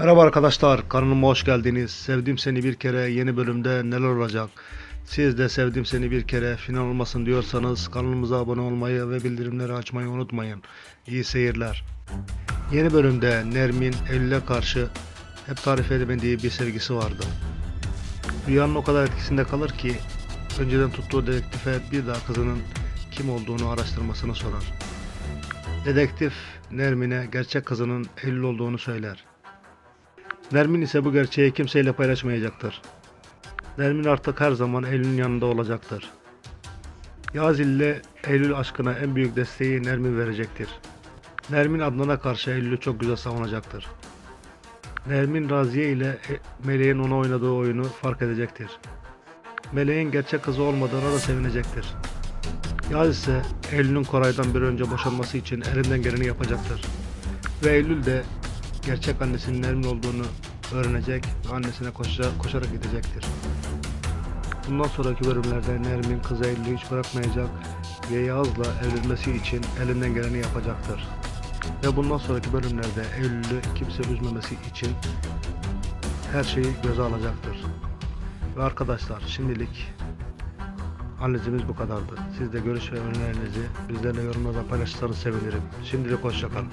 Merhaba arkadaşlar, kanalıma hoş geldiniz. Sevdim seni bir kere yeni bölümde neler olacak? Siz de sevdim seni bir kere final olmasın diyorsanız kanalımıza abone olmayı ve bildirimleri açmayı unutmayın. İyi seyirler. Yeni bölümde Nermin Eylül'e karşı hep tarif edemediği bir sevgisi vardı. Rüyanın o kadar etkisinde kalır ki önceden tuttuğu dedektife bir daha kızının kim olduğunu araştırmasını sorar. Dedektif Nermin'e gerçek kızının Eylül olduğunu söyler. Nermin ise bu gerçeği kimseyle paylaşmayacaktır. Nermin artık her zaman Eylül'ün yanında olacaktır. Yaz ile Eylül aşkına en büyük desteği Nermin verecektir. Nermin Adnan'a karşı Eylül'ü çok güzel savunacaktır. Nermin Raziye ile E- Meleğin ona oynadığı oyunu fark edecektir. Meleğin gerçek kızı olmadığına da sevinecektir. Yaz ise Eylül'ün Koray'dan bir önce boşanması için elinden geleni yapacaktır. Ve Eylül de gerçek annesinin Nermin olduğunu öğrenecek ve annesine koşa, koşarak gidecektir. Bundan sonraki bölümlerde Nermin kızı Eylül'ü hiç bırakmayacak ve Yağız'la evlenmesi için elinden geleni yapacaktır. Ve bundan sonraki bölümlerde Eylül'ü kimse üzmemesi için her şeyi göze alacaktır. Ve arkadaşlar şimdilik analizimiz bu kadardı. Siz de görüş ve önerilerinizi bizlerle yorumlarda paylaşırsanız sevinirim. Şimdilik hoşçakalın.